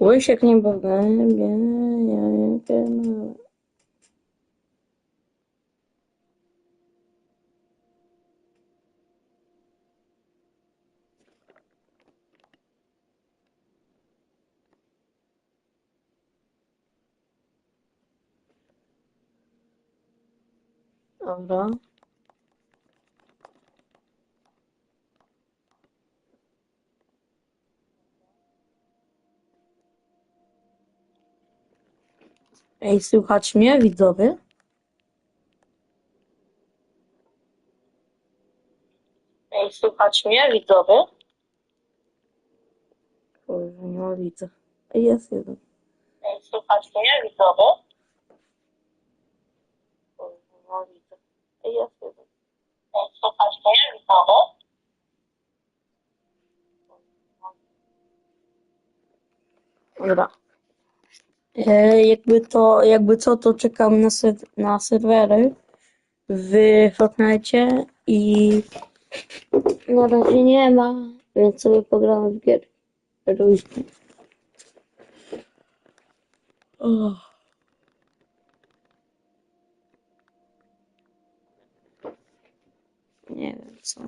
Ой, şeklim bugün yani gelmez. Dobra. Ej, słychać mnie, widzowie? Ej, słychać mnie, widzowie? Kurwa, nie widzę. Ej, jest jeden. Ej, słychać mnie, widzowie? Kurwa, nie widzę. Ej, jest jeden. Ej, słychać mnie, widzowie? Dobra. E, jakby to, jakby co, to czekam na, ser- na serwery w Fortnite i na razie nie ma, więc sobie pogramy w gier różne. Oh. Nie wiem co.